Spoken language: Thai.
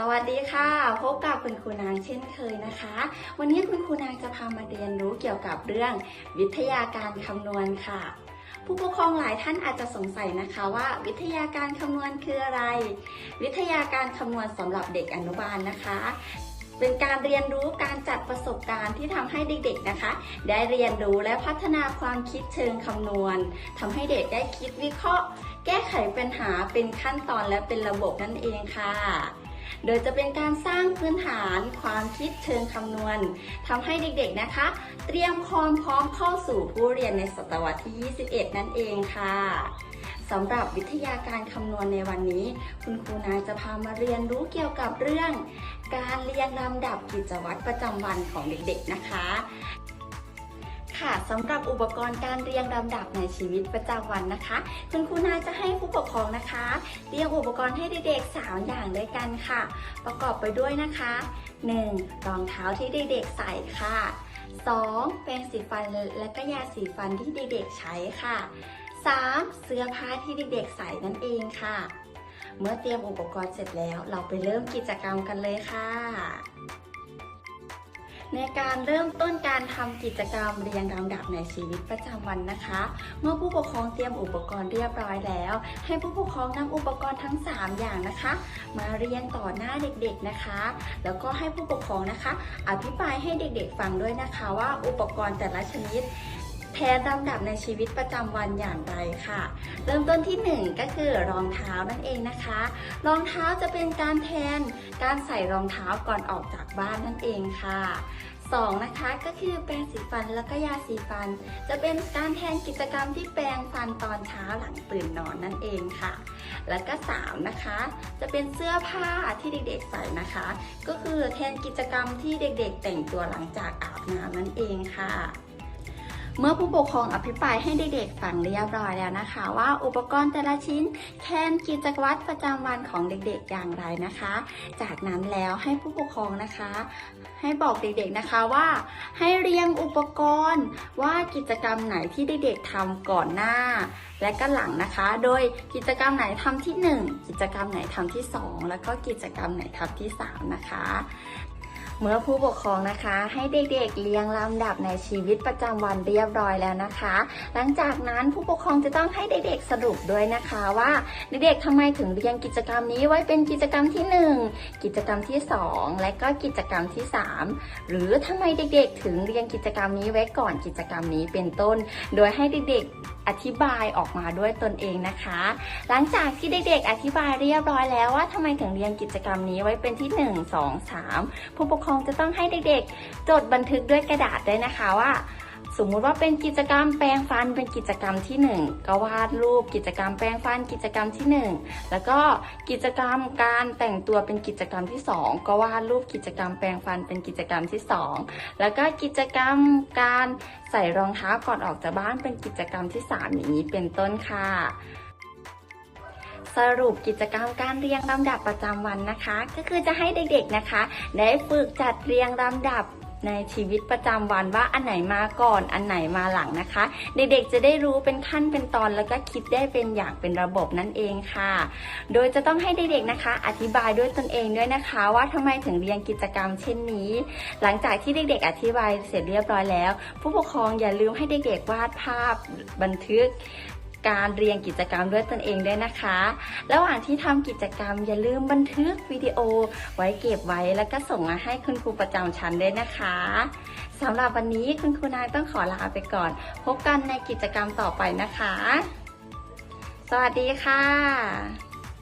สวัสดีค่ะ พบกับคุณครูนางเช่นเคยนะคะ วันนี้คุณครูนางจะพามาเรียนรู้เกี่ยวกับเรื่องวิทยาการคำนวณค่ะ ผู้ปกครองหลายท่านอาจจะสงสัยนะคะว่า วิทยาการคำนวณคืออะไร วิทยาการคำนวณสำหรับเด็กอนุบาลนะคะ เป็นการเรียนรู้การจัดประสบการณ์ที่ทำให้เด็กๆนะคะ ได้เรียนรู้และพัฒนาความคิดเชิงคำนวณทำให้เด็กได้คิดวิเคราะห์ แก้ไขปัญหาเป็นขั้นตอนและเป็นระบบนั่นเองค่ะ โดยจะเป็นการสร้างพื้นฐานความคิดเชิงคำนวณทำให้เด็กๆนะคะ เตรียมความพร้อมเข้าสู่ผู้เรียนในศตวรรษที่ 21 นั่นเองค่ะสำหรับวิทยาการคำนวณในวันนี้ คุณครูนาจะพามาเรียนรู้เกี่ยวกับเรื่อง การเรียงลำดับกิจวัตรประจำวันของเด็กๆนะคะ ค่ะสำหรับอุปกรณ์การเรียงลำดับในชีวิตประจำวันนะคะ คุณครูนาจะให้ผู้ปกครองนะคะเตรียมอุปกรณ์ให้เด็กๆสามอย่างด้วยกันค่ะ ประกอบไปด้วยนะคะ 1. รองเท้าที่เด็กๆใส่ค่ะ 2. แปรงสีฟันและก็ยาสีฟันที่เด็กๆใช้ค่ะ 3. เสื้อผ้าที่เด็กๆใส่นั่นเองค่ะ เมื่อเตรียมอุปกรณ์เสร็จแล้ว เราไปเริ่มกิจกรรมกันเลยค่ะ ในการเริ่มต้นการทำกิจกรรมเรียงลำดับในชีวิตประจำวันนะคะ เมื่อผู้ปกครองเตรียมอุปกรณ์เรียบร้อยแล้ว ให้ผู้ปกครองนำอุปกรณ์ทั้ง 3 อย่างนะคะ มาเรียงต่อหน้าเด็กๆนะคะ แล้วก็ให้ผู้ปกครองนะคะอภิปรายให้เด็กๆฟังด้วยนะคะว่าอุปกรณ์แต่ละชนิด แทนลำดับในชีวิตประจำวันอย่างไรค่ะ เริ่มต้นที่ 1 ก็คือรองเท้านั่นเองนะคะ รองเท้าจะเป็นการแทนการใส่รองเท้าก่อนออกจากบ้านนั่นเองค่ะสองนะคะก็คือแปรงสีฟันแล้วก็ยาสีฟัน จะเป็นการแทนกิจกรรมที่แปรงฟันตอนเช้าหลังตื่นนอนนั่นเองค่ะ แล้วก็สามนะคะจะเป็นเสื้อผ้าที่เด็กๆใส่นะคะ ก็คือแทนกิจกรรมที่เด็กๆ แต่งตัวหลังจากอาบน้ำนั่นเองค่ะ เมื่อผู้ปกครองอภิปรายให้เด็กๆฟังเรียบร้อยแล้วนะคะ ว่าอุปกรณ์แต่ละชิ้นแทนกิจวัตรประจำวันของเด็กๆอย่างไรนะคะ จากนั้นแล้วให้ผู้ปกครองนะคะ ให้บอกเด็กๆนะคะว่า ให้เรียงอุปกรณ์ว่ากิจกรรมไหนที่เด็กๆทำก่อนหน้า และก็หลังนะคะ โดยกิจกรรมไหนทำที่ 1 กิจกรรมไหนทำที่ 2 แล้วก็กิจกรรมไหนทำที่ 3 นะคะ เมื่อผู้ปกครองนะคะ ให้เด็กๆเรียงลำดับในชีวิตประจำวันเรียบร้อยแล้วนะคะ หลังจากนั้นผู้ปกครองจะต้องให้เด็กๆสรุปด้วยนะคะว่าเด็กๆทำไมถึงเรียงกิจกรรมนี้ไว้เป็นกิจกรรมที่ 1 กิจกรรมที่ 2 และก็กิจกรรมที่ 3 หรือทำไมเด็กๆ ถึงเรียงกิจกรรมนี้ไว้ก่อนกิจกรรมนี้เป็นต้น โดยให้เด็กๆ อธิบายออกมาด้วยตนเองนะคะ หลังจากที่เด็กๆ อธิบายเรียบร้อยแล้วว่าทำไมถึงเรียงกิจกรรมนี้ไว้เป็นที่ 1 2 3 ผู้ปกครองจะต้องให้เด็กๆ จดบันทึกด้วยกระดาษด้วยนะคะว่า สมมุติว่าเป็นกิจกรรมแปรงฟันเป็นกิจกรรมที่ 1 ก็วาดรูปกิจกรรมแปรงฟันกิจกรรมที่ 1 แล้วก็กิจกรรมการแต่งตัวเป็นกิจกรรมที่ 2 ก็วาดรูปกิจกรรมแปรงฟันเป็นกิจกรรมที่ 2 แล้วก็กิจกรรมการใส่รองเท้าก่อนออกจากบ้านเป็นกิจกรรมที่ 3 อย่างนี้เป็นต้นค่ะสรุปกิจกรรมการเรียงลำดับประจำวันนะคะ ก็คือจะให้เด็กๆนะคะ ได้ฝึกจัดเรียงลำดับ ในชีวิตประจำวันว่าอันไหนมาก่อนอันไหนมาหลังนะคะ เด็กๆจะได้รู้เป็นขั้นเป็นตอนแล้วก็คิดได้เป็นอย่างเป็นระบบนั่นเองค่ะ โดยจะต้องให้เด็กๆนะคะ อธิบายด้วยตนเองด้วยนะคะ ว่าทำไมถึงเรียงกิจกรรมเช่นนี้ หลังจากที่เด็ก ๆ อธิบายเสร็จเรียบร้อยแล้ว ผู้ปกครองอย่าลืมให้เด็กๆวาดภาพบันทึก การเรียงกิจกรรมด้วยตนเองด้วยนะคะ ระหว่างที่ทำกิจกรรมอย่าลืมบันทึกวิดีโอ ไว้เก็บไว้แล้วก็ส่งมาให้คุณครูประจำชั้นด้วยนะคะสำหรับวันนี้คุณครูนายต้องขอลาไปก่อน พบกันในกิจกรรมต่อไปนะคะ สวัสดีค่ะ